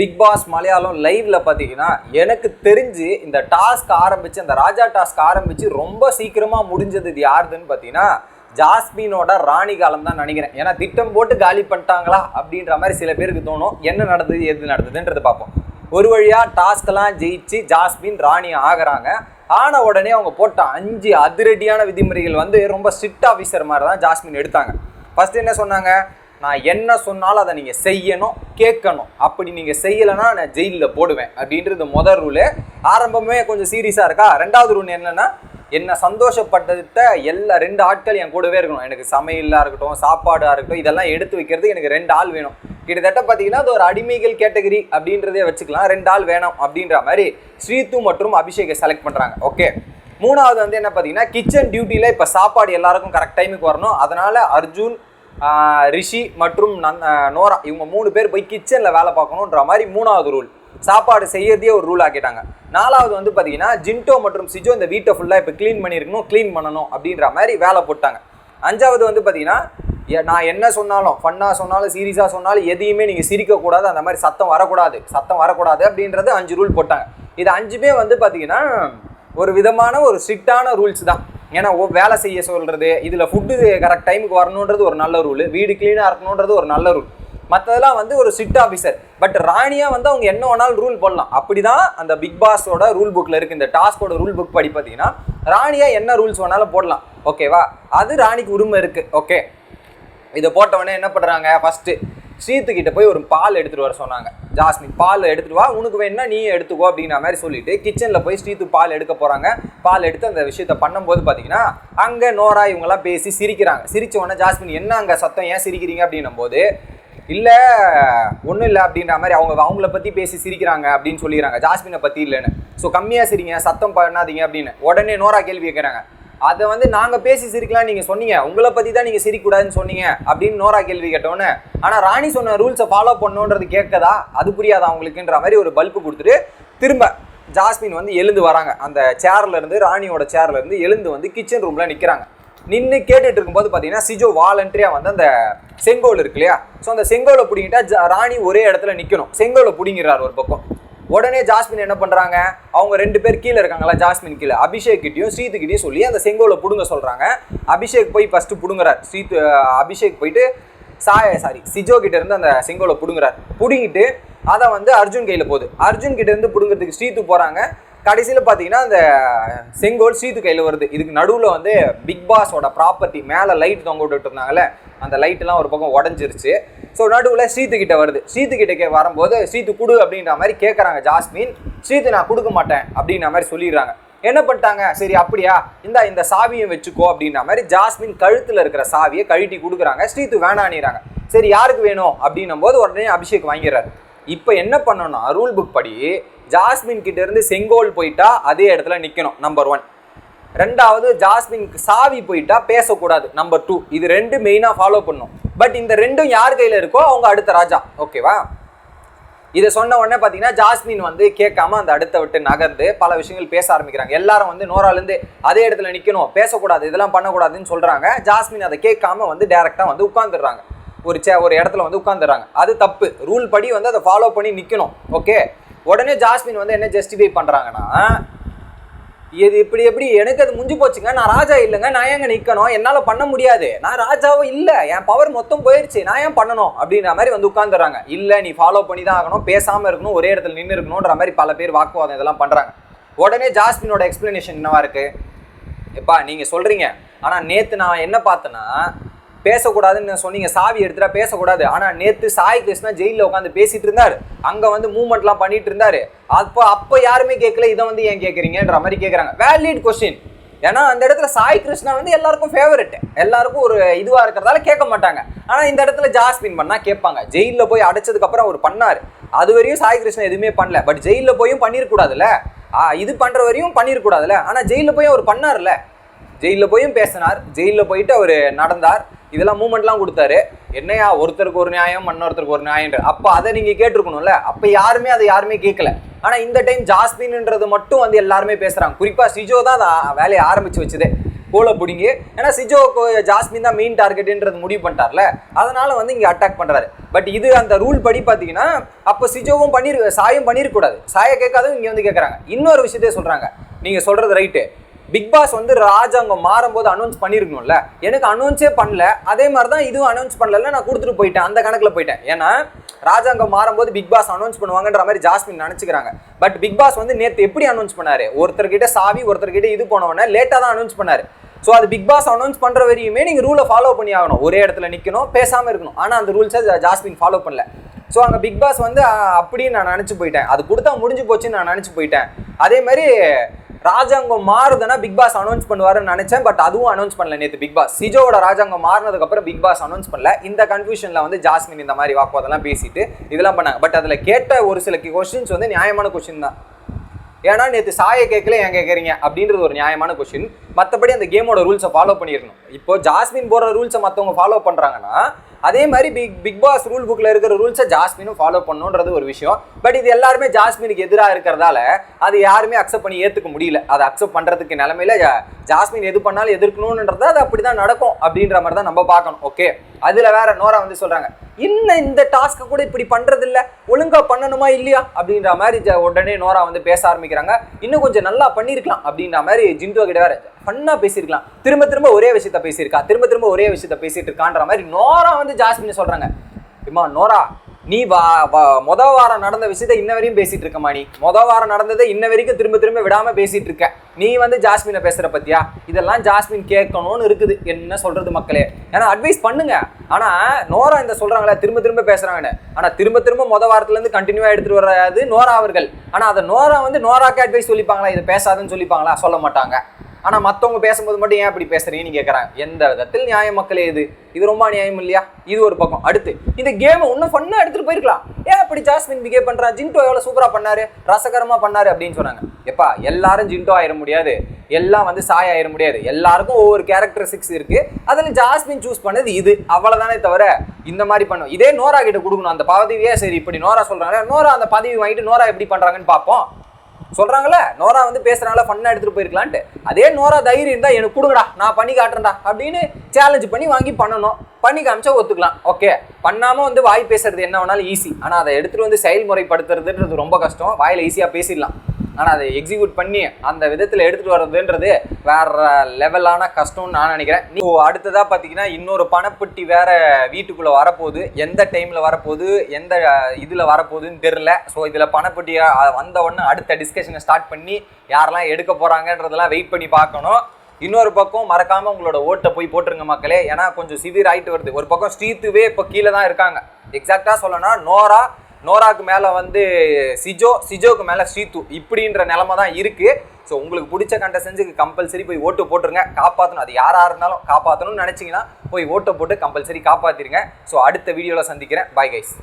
Big pass Malayalam லைவ்ல பார்த்தீங்கன்னா எனக்கு தெரிஞ்சு இந்த டாஸ்க் ஆரம்பிச்சு அந்த ராஜா டாஸ்க் ஆரம்பிச்சு ரொம்ப சீக்கிரமா முடிஞ்சது இது யாருதுன்னு பார்த்தீங்கன்னா ஜாஸ்மினோட ராணி காலம் தான் நினைக்கிறேன். ஏன்னா திட்டம் போட்டு காலி பண்ணிட்டாங்களா அப்படின்ற மாதிரி சில பேருக்கு தோணும். என்ன நடந்தது எது நடந்ததுன்றது பார்ப்போம். ஒரு வழியா டாஸ்க்கெல்லாம் ஜெயிச்சு ஜாஸ்மின் ராணி ஆகிறாங்க. ஆன உடனே அவங்க போட்ட அஞ்சு அதிரடியான விதிமுறைகள் வந்து ரொம்ப ஸ்ட்ரிக்ட் ஆஃபீஸர் மாதிரி தான் ஜாஸ்மின் எடுத்தாங்க. ஃபஸ்ட்டு என்ன சொன்னாங்க? நான் என்ன சொன்னாலும் அதை நீங்கள் செய்யணும் கேட்கணும். அப்படி நீங்கள் செய்யலைன்னா நான் ஜெயிலில் போடுவேன் அப்படின்றது முதல் ரூலு ஆரம்பமே கொஞ்சம் சீரியஸாக இருக்கா? ரெண்டாவது ரூல் என்னென்னா என்ன சந்தோஷப்பட்டத எல்லா ரெண்டு ஆட்கள் என் கூடவே இருக்கணும். எனக்கு சமையலாக இருக்கட்டும் சாப்பாடாக இருக்கட்டும் இதெல்லாம் எடுத்து வைக்கிறதுக்கு எனக்கு ரெண்டு ஆள் வேணும். கிட்டத்தட்ட பார்த்தீங்கன்னா அது ஒரு அடிமைகள் கேட்டகரி அப்படின்றதே வச்சுக்கலாம். ரெண்டு ஆள் வேணும் அப்படின்ற மாதிரி ஸ்ரீது மற்றும் அபிஷேகை செலக்ட் பண்ணுறாங்க ஓகே மூணாவது வந்து என்ன பார்த்தீங்கன்னா கிச்சன் டியூட்டியில் இப்போ சாப்பாடு எல்லாருக்கும் கரெக்ட் டைமுக்கு வரணும். அதனால் அர்ஜுன் ரிஷி மற்றும் நந் நோரா. இவங்க மூணு பேர் போய் கிச்சனில் வேலை பார்க்கணுன்ற மாதிரி மூணாவது ரூல் சாப்பாடு செய்யறதே ஒரு ரூல் ஆக்கிட்டாங்க. நாலாவது வந்து பார்த்தீங்கன்னா ஜின்டோ மற்றும் சிஜோ இந்த வீட்டை ஃபுல்லாக இப்போ க்ளீன் பண்ணியிருக்கணும் க்ளீன் பண்ணணும் அப்படின்ற மாதிரி வேலை போட்டாங்க. அஞ்சாவது வந்து பார்த்தீங்கன்னா எ- நான் என்ன சொன்னாலும் ஃபன்னாக சொன்னாலும் சீரியஸாக சொன்னாலும் எதையுமே நீங்கள் சிரிக்கக்கூடாது. அந்த மாதிரி சத்தம் வரக்கூடாது. சத்தம் வரக்கூடாது அப்படின்றது அஞ்சு ரூல் போட்டாங்க. இது அஞ்சுமே வந்து பார்த்தீங்கன்னா ஒரு விதமான ஒரு ஸ்ட்ரிக்டான ரூல்ஸ் தான். ஏன்னா வேலை செய்ய சொல்கிறது இதில் ஃபுட்டு கரெக்ட் டைமுக்கு வரணுன்றது ஒரு நல்ல ரூல் வீடு க்ளீனாக இருக்கணுன்றது ஒரு நல்ல ரூல் மற்றதெல்லாம் வந்து ஒரு சிட் ஆஃபீஸர் பட் ராணியாக வந்து அவங்க என்ன வேணாலும் ரூல் போடலாம். அப்படிதான் அந்த பிக் பாஸோட ரூல் புக்கில் இருக்குது இந்த டாஸ்கோட ரூல் புக் படி பார்த்தீங்கன்னா ராணியாக என்ன ரூல்ஸ் வேணாலும் போடலாம். ஓகேவா அது ராணிக்கு உரிமை இருக்குது ஓகே இதை போட்டவொடனே என்ன பண்ணுறாங்க ஃபஸ்ட்டு ஸ்ரீத்துக்கிட்ட போய் ஒரு பால் எடுத்துகிட்டு வர சொன்னாங்க. ஜாஸ்மின் பால் எடுத்துட்டு வா உனக்கு வேணும்னா நீ எடுத்துக்கோ அப்படின்ற மாதிரி சொல்லிட்டு கிச்சனில் போய் ஸ்ரீத்து பால் எடுக்க போகிறாங்க பால் எடுத்து அந்த விஷயத்த பண்ணும்போது பார்த்தீங்கன்னா அங்கே நோரா இவங்கெல்லாம் பேசி சிரிக்கிறாங்க. சிரிச்ச உடனே ஜாஸ்மின் என்ன அங்கே சத்தம்? ஏன் சிரிக்கிறீங்க? அப்படின்னும் போது இல்லை ஒன்றும் இல்லை அப்படின்ற மாதிரி அவங்க அவங்கள பற்றி பேசி சிரிக்கிறாங்க அப்படின்னு சொல்லிடுறாங்க ஜாஸ்மினை பற்றி இல்லைன்னு. ஸோ கம்மியாக சிரிங்க சத்தம் பண்ணாதீங்க அப்படின்னு உடனே நோரா கேள்வி கேட்குறாங்க அதை வந்து நாங்கள் பேசி சிரிக்கலாம் நீங்கள் சொன்னீங்க. உங்களை பற்றி தான் நீங்கள் சிரிக்கக்கூடாதுன்னு சொன்னீங்க அப்படின்னு நோரா கேள்வி கேட்டோன்னே ஆனால் ராணி சொன்ன ரூல்ஸை ஃபாலோ பண்ணுன்றது கேட்கதா? அது புரியாதா அவங்களுக்குன்ற மாதிரி ஒரு பல்பு கொடுத்துட்டு திரும்ப ஜாஸ்மின் வந்து எழுந்து வராங்க. அந்த சேர்லேருந்து ராணியோட சேர்லேருந்து எழுந்து வந்து கிச்சன் ரூமில் நிற்கிறாங்க நின்று கேட்டுட்டு இருக்கும்போது பார்த்தீங்கன்னா சிஜோ வாலண்டரியா வந்து அந்த செங்கோல் இருக்கு இல்லையா? ஸோ அந்த செங்கோலை பிடிங்கிட்டா ராணி ஒரே இடத்துல நிற்கணும் செங்கோலை பிடிங்கிறார் ஒரு பக்கம். உடனே ஜாஸ்மின் என்ன பண்ணுறாங்க அவங்க ரெண்டு பேர் கீழே இருக்காங்களா ஜாஸ்மின் கீழே. அபிஷேக் கிட்டேயும் ஸ்ரீத்து கிட்டேயும் சொல்லி அந்த செங்கோலை பிடுங்க சொல்கிறாங்க அபிஷேக் போய் ஃபஸ்ட்டு பிடுங்குறார். ஸ்ரீத்து அபிஷேக் போயிட்டு சாய சாரி சிஜோ கிட்ட இருந்து அந்த செங்கோலை பிடுங்குறார். பிடுங்கிட்டு அதை வந்து அர்ஜுன் கையில் போகுது. அர்ஜுன் கிட்ட இருந்து புடுங்கிறதுக்கு ஸ்ரீத்து போகிறாங்க கடைசியில் பார்த்தீங்கன்னா அந்த செங்கோல் சீத்து கையில் வருது. இதுக்கு நடுவில் வந்து பிக் பாஸோட ப்ராப்பர்ட்டி மேலே லைட் தொங்க விட்டுட்டு இருந்தாங்கல்ல அந்த லைட்டெல்லாம் ஒரு பக்கம் உடஞ்சிருச்சு. ஸோ நடுவில் சீத்து கிட்ட வருது. சீத்து கிட்ட கே வரும்போது சீத்து கொடு அப்படின்ற மாதிரி கேட்குறாங்க ஜாஸ்மின். சீத்து நான் கொடுக்க மாட்டேன் அப்படின்ற மாதிரி சொல்லிடுறாங்க. என்ன பண்ணிட்டாங்க? சரி அப்படியா. இந்த இந்த சாவியை வச்சுக்கோ அப்படின்ற மாதிரி ஜாஸ்மின் கழுத்தில் இருக்கிற சாவியை கழட்டி கொடுக்குறாங்க. ஸ்ரீத்து வேணானிறாங்க சரி யாருக்கு வேணும்? அப்படின்னும் போது உடனே அபிஷேக் வாங்கிடுறாரு. இப்போ என்ன பண்ணணும்னா ரூல் புக் படி ஜாஸ்மின் கிட்ட இருந்து செங்கோல் போயிட்டா அதே இடத்துல நிற்கணும் நம்பர் ஒன் ரெண்டாவது ஜாஸ்மின்க்கு சாவி போயிட்டா பேசக்கூடாது நம்பர் டூ இது ரெண்டு மெயினாக ஃபாலோ பண்ணும். பட் இந்த ரெண்டும் யார் கையில் இருக்கோ அவங்க அடுத்த ராஜா ஓகேவா இதை சொன்ன உடனே பார்த்தீங்கன்னா ஜாஸ்மின் வந்து கேட்காம அந்த அடுத்த விட்டு நகர்ந்து பல விஷயங்கள் பேச ஆரம்பிக்கிறாங்க. எல்லாரும் வந்து நோராலேருந்து அதே இடத்துல நிற்கணும் பேசக்கூடாது இதெல்லாம் பண்ணக்கூடாதுன்னு சொல்கிறாங்க ஜாஸ்மின் அதை கேட்காம வந்து டேரெக்டாக வந்து உட்காந்துடுறாங்க ஒரு சே ஒரு இடத்துல வந்து உட்காந்துடுறாங்க அது தப்பு. ரூல் படி வந்து அதை ஃபாலோ பண்ணி நிற்கணும் ஓகே உடனே ஜாஸ்மின் வந்து என்ன ஜஸ்டிஃபை பண்ணுறாங்கன்னா இது இப்படி எப்படி எனக்கு அது முடிஞ்சு போச்சுங்க நான் ராஜா இல்லைங்க நான் ஏங்க நிற்கணும் என்னால் பண்ண முடியாது. நான் ராஜாவும் இல்லை என் பவர் மொத்தம் போயிடுச்சு நான் ஏன் பண்ணணும் அப்படின்ற மாதிரி வந்து உட்காந்துறாங்க இல்லை நீ ஃபாலோ பண்ணி தான் ஆகணும் பேசாமல் இருக்கணும் ஒரே இடத்துல நின்று இருக்கணுன்ற மாதிரி பல பேர் வாக்குவாதம் இதெல்லாம் பண்ணுறாங்க உடனே ஜாஸ்மினோட எக்ஸ்பிளனேஷன் என்னவா இருக்குது எப்பா நீங்கள் சொல்கிறீங்க ஆனால் நேற்று நான் என்ன பார்த்தேன்னா பேசக்கூடாதுன்னு சொன்னீங்க சாவி எடுத்துட்டா பேசக்கூடாது. ஆனால் நேற்று சாய் கிருஷ்ணா ஜெயிலில் உட்காந்து பேசிட்டு இருந்தார். அங்கே வந்து மூவ்மெண்ட்லாம் பண்ணிட்டு இருந்தாரு. அப்போ அப்போ யாருமே கேட்கல இதை வந்து ஏன் கேட்குறீங்கன்ற மாதிரி கேட்குறாங்க. வேலிட் கொஸ்டின் ஏன்னா அந்த இடத்துல சாய் கிருஷ்ணா வந்து எல்லாருக்கும் ஃபேவரட் எல்லாருக்கும் ஒரு இதுவாக இருக்கிறதால கேட்க மாட்டாங்க. ஆனால் இந்த இடத்துல ஜாஸ்மின் பண்ணால் கேட்பாங்க. ஜெயிலில் போய் அடைச்சதுக்கப்புறம் அவர் பண்ணார். அது வரையும் சாய் கிருஷ்ணா எதுவுமே பண்ணல. பட் ஜெயிலில் போயும் பண்ணியிருக்கூடாதுல்ல இது பண்ணுற வரையும் பண்ணியிருக்கூடாதுல்ல ஆனால் ஜெயிலில் போய் அவர் பண்ணார்ல ஜெயிலில் போயும் பேசினார். ஜெயிலில் போயிட்டு அவர் நடந்தார். இதெல்லாம் மூமெண்ட்லாம் கொடுத்தாரு. என்னையா ஒருத்தருக்கு ஒரு நியாயம் இன்னொருத்தருக்கு ஒரு நியாயம்ன்ற. அப்போ அதை நீங்கள் கேட்டிருக்கணும்ல? அப்போ யாருமே அதை யாருமே கேட்கல. ஆனால் இந்த டைம் ஜாஸ்மின்ன்றது மட்டும் வந்து எல்லாருமே பேசுகிறாங்க குறிப்பாக சிஜோ தான் அதை வேலையை ஆரம்பித்து வச்சதே. கோலை பிடிங்கி. ஏன்னா சிஜோக்கு ஜாஸ்மின் தான் மெயின் டார்கெட்டுன்றது முடிவு பண்ணிட்டார்ல. அதனால வந்து இங்கே அட்டாக் பண்ணுறாரு பட் இது அந்த ரூல் படி பார்த்தீங்கன்னா அப்போ சிஜோவும் பண்ணிரு சாயும் பண்ணிருக்கூடாது சாயை கேட்காதும் இங்கே வந்து கேட்குறாங்க. இன்னொரு விஷயத்தையே சொல்கிறாங்க நீங்கள் சொல்கிறது ரைட்டு பிக் பாஸ் வந்து ராஜாங்கம் மாறும்போது அனௌன்ஸ் பண்ணியிருக்கணும்ல எனக்கு அனௌன்ஸே பண்ணல. அதே மாதிரி தான் இதுவும் அனௌன்ஸ் பண்ணல நான் கொடுத்துட்டு போயிட்டேன். அந்த கணக்கில் போயிட்டேன். ஏன்னா ராஜாங்கம் மாறும்போது பிக் பாஸ் அனௌன்ஸ் பண்ணுவாங்கன்ற மாதிரி ஜாஸ்மின் நினச்சிக்கிறாங்க. பட் பிக் பாஸ் வந்து நேற்று எப்படி அனௌன்ஸ் பண்ணார்? ஒருத்தர்கிட்ட சாவி ஒருத்தர்கிட்ட இது போனவொடனே லேட்டாக தான் அனௌன்ஸ் பண்ணார். ஸோ அது பிக் பாஸ் அனௌன்ஸ் பண்ணுற வரையுமே நீங்கள் ரூலை ஃபாலோ பண்ணி ஆகணும். ஒரே இடத்துல நிற்கணும் பேசாமல் இருக்கணும். ஆனால் அந்த ரூல்ஸை ஜாஸ்மின் ஃபாலோ பண்ணல. ஸோ அங்கே பிக் பாஸ் வந்து அப்படின்னு நான் நினச்சி போயிட்டேன். அது கொடுத்தா முடிஞ்சு போச்சுன்னு நான் நினச்சி போயிட்டேன். அதே மாதிரி ராஜாங்கம் மாறுதுன்னா பிக் பாஸ் அனௌன்ஸ் பண்ணுவாருன்னு நினைச்சேன் பட் அதுவும் அனௌன்ஸ் பண்ணல நேற்று பிக் பாஸ் சிஜோவோட ராஜாங்கம் மாறினதுக்கு அப்புறம் பிக் பாஸ் அனௌன்ஸ் பண்ணல. இந்த கன்ஃபியூஷன்ல வந்து ஜாஸ்மின் இந்த மாதிரி வாக்குவாதெல்லாம் பேசிட்டு இதெல்லாம் பண்ணாங்க. பட் அதில் கேட்ட ஒரு சில கொஸ்டின்ஸ் வந்து நியாயமான கொஸ்டின் தான். ஏன்னா நேற்று சாயை கேட்கல ஏன் கேட்குறீங்க? அப்படின்றது ஒரு நியாயமான கொஸ்டின் மற்றபடி அந்த கேமோட ரூல்ஸை ஃபாலோ பண்ணிடணும். இப்போ ஜாஸ்மின் போடுற ரூல்ஸை மற்றவங்க ஃபாலோ பண்ணுறாங்கன்னா அதே மாதிரி பிக் பிக் பாஸ் ரூல் புக்கில் இருக்கிற ரூல்ஸை ஜாஸ்மினும் ஃபாலோ பண்ணணுன்றது ஒரு விஷயம். பட் இது எல்லாருமே ஜாஸ்மினுக்கு எதிராக இருக்கிறதால அது யாருமே அக்செப்ட் பண்ணி ஏற்றுக்க முடியல. அதை அக்செப்ட் பண்ணுறதுக்கு நிலமையில ஜாஸ்மின் எது பண்ணாலும் எதிர்க்கணுன்றது அது அப்படி தான் நடக்கும் அப்படின்ற மாதிரி தான் நம்ம பார்க்கணும். ஓகே அதில் வேற நோரா வந்து சொல்கிறாங்க இன்னும் இந்த டாஸ்க்கை கூட இப்படி பண்ணுறதில்ல ஒழுங்காக பண்ணணுமா இல்லையா? அப்படின்ற மாதிரி உடனே நோரா வந்து பேச ஆரம்பிக்கிறாங்க. இன்னும் கொஞ்சம் நல்லா பண்ணியிருக்கலாம் அப்படின்ற மாதிரி ஜிண்டோ கிட்ட வேற ஃபன்னா பேசியிருக்கலாம். திரும்ப திரும்ப ஒரே விஷயத்த பேசியிருக்கா. திரும்ப திரும்ப ஒரே விஷயத்த பேசிட்டு இருக்கான்ற மாதிரி நோரா வந்து ஜாஸ்மின் சொல்றாங்க. இம்மா நோரா நீ வா வா- மொத வாரம் நடந்த விஷயத்த இன்ன வரையும் பேசிட்டு இருக்கமா நீ. மொத வாரம் நடந்ததை இன்ன வரைக்கும் திரும்ப திரும்ப விடாம பேசிட்டு இருக்க நீ வந்து ஜாஸ்மினை பேசுற பத்தியா? இதெல்லாம் ஜாஸ்மின் கேட்கணும்னு இருக்குது. என்ன சொல்றது மக்களே? ஏன்னா அட்வைஸ் பண்ணுங்க. ஆனா நோரா இந்த சொல்றாங்களே திரும்ப திரும்ப பேசுறாங்கன்னு. ஆனா திரும்ப திரும்ப மொத வாரத்துல இருந்து கண்டினியூவா எடுத்துட்டு வர்றது நோரா அவர்கள். ஆனா அதை நோரா வந்து நோராக்கு அட்வைஸ் சொல்லிப்பாங்களா? இதை பேசாதுன்னு சொல்லிப்பாங்களா? சொல்ல மாட்டாங்க. ஆனால் மற்றவங்க பேசும்போது மட்டும் ஏன் இப்படி பேசுறீங்கன்னு கேட்குறாங்க எந்த விதத்தில் நியாய மக்களே இது? இது ரொம்ப நியாயம் இல்லையா? இது ஒரு பக்கம். அடுத்து இந்த கேமை இன்னும் ஃபன்னாக எடுத்துகிட்டு போயிருக்கலாம். ஏன் அப்படி ஜாஸ்மின் பிகேவ் பண்ணுறா ஜின்டோ எவ்வளோ சூப்பராக பண்ணாரு? ரசகரமாக பண்ணாரு அப்படின்னு சொன்னாங்க. எப்பா எல்லாரும் ஜின்டோ ஆயிட முடியாது. எல்லாம் வந்து சாய் ஆயிட முடியாது. எல்லாருக்கும் ஒவ்வொரு கேரக்டர் சிக்ஸ் இருக்கு. அதில் ஜாஸ்மின் சூஸ் பண்ணது இது. அவ்வளோதானே தவிர இந்த மாதிரி பண்ணும். இதே நோரா கிட்ட கொடுக்கணும். அந்த பதவியே சரி இப்படி நோரா சொல்றாங்க. நோரா அந்த பதவி வாங்கிட்டு நோரா எப்படி பண்றாங்கன்னு பார்ப்போம். சொல்கிறாங்களே நோரா வந்து பேசுகிறனால ஃபன்னாக எடுத்துகிட்டு போயிருக்கலான்ட்டு. அதே நோரா தைரியம் இருந்தால் எனக்கு கொடுங்கடா நான் பண்ணி காட்டுறேன்டா அப்படின்னு சேலஞ்ச் பண்ணி வாங்கி பண்ணணும். பண்ணி காமிச்சா ஒத்துக்கலாம். ஓகே பண்ணாமல் வந்து வாய் பேசுறது என்ன வேணாலும் ஈஸி ஆனால் அதை எடுத்துகிட்டு வந்து செயல்முறைப்படுத்துறதுன்றது ரொம்ப கஷ்டம். வாயில் ஈஸியாக பேசிடலாம். ஆனால் அதை எக்ஸிக்யூட் பண்ணி அந்த விதத்தில் எடுத்துகிட்டு வர்றதுன்றது வேற லெவலான கஷ்டம்னு நான் நினைக்கிறேன். நீ அடுத்ததாக பார்த்தீங்கன்னா இன்னொரு பணப்பெட்டி வேற வீட்டுக்குள்ளே வரப்போகுது. எந்த டைமில் வரப்போகுது? எந்த இதில் வரப்போகுதுன்னு தெரில ஸோ இதில் பணப்பெட்டி வந்த உடனே அடுத்த டிஸ்கஷனை ஸ்டார்ட் பண்ணி யாரெல்லாம் எடுக்க போகிறாங்கன்றதெல்லாம் வெயிட் பண்ணி பார்க்கணும். இன்னொரு பக்கம் மறக்காமல் உங்களோட ஓட்டை போய் போட்டுருங்க மக்களே. ஏன்னா கொஞ்சம் சிவியர் ஆயிட்டு வருது. ஒரு பக்கம் ஸ்ரீத்துவே இப்போ கீழே தான் இருக்காங்க. எக்ஸாக்டாக சொல்லணும்னா நோரா நோராக்கு மேலே வந்து சிஜோ சிஜோக்கு மேலே ஸ்ரீத்து இப்படின்ற நிலமை தான் இருக்குது ஸோ உங்களுக்கு பிடிச்ச கண்டசன்ஸுக்கு கம்பல்சரி போய் ஓட்டு போட்டுருங்க. காப்பாற்றணும் அது யாராக இருந்தாலும் காப்பாற்றணும்னு நினச்சிங்கன்னா போய் ஓட்டை போட்டு கம்பல்சரி காப்பாற்றிருங்க ஸோ அடுத்த வீடியோவில் சந்திக்கிறேன். Bye guys